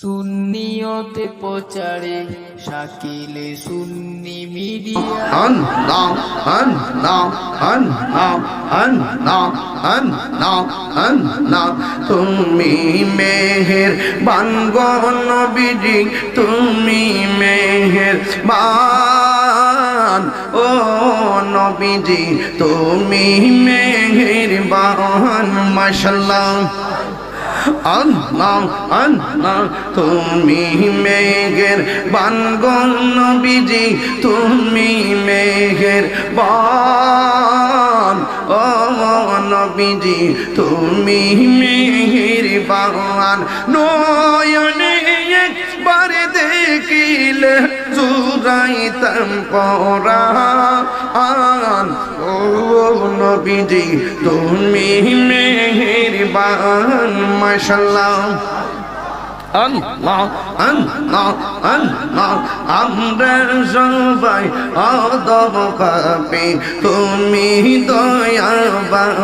সুন্নিয়তে প্রচারে শাকিলে সুন্নি মিডিয়া। তুমি মেহের বানগণ নবীজি, তুমি মেহের বান ও নবীজি, তুমি মেহের বান মাশাল্লাহ আল্লাহ আল্লাহ তুমি মেঘের নবীজি, তুমি মেঘের বান। ও নবীজি, তুমি মেঘের বান। নয়নে একবার দেখিলে জুরাইতাম আন ও নবীজি, তুমি মেহের বান মাশাল্লাহ আল্লাহ আল্লাহ আল্লাহ আমরা সবাই অদব পাপি, তুমি দয়াবান।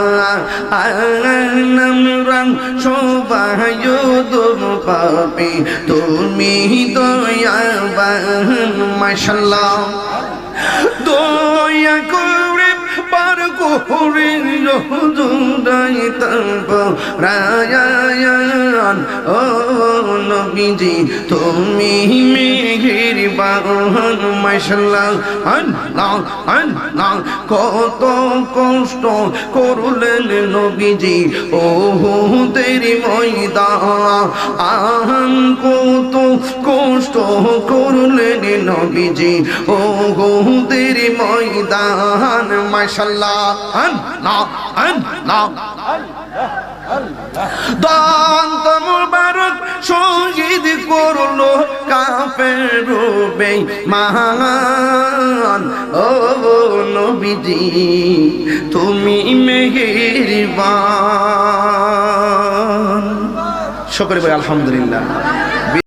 সবাই অদব পাপি, তুমি দয়াবান মাশাল্লাহ দয়া করে পার করে জুদাইতাম রায়ান ও নবীজি, তুমি মেঘের বাহন, মাশাল্লাহ, আল্লাহ আল্লাহ, কত কষ্ট করলেন নবীজি। ও তেরি ময়দান আহন কত কষ্ট করলেন নবীজি। ও তেরি ময়দান, মাশাল্লাহ, আল্লাহ আল্লাহ দন্ত মুবারক শহীদ করল কাফের রূপে মহান ও নবীজি তুমি মেহেরবান। সকলে আলহামদুলিল্লাহ।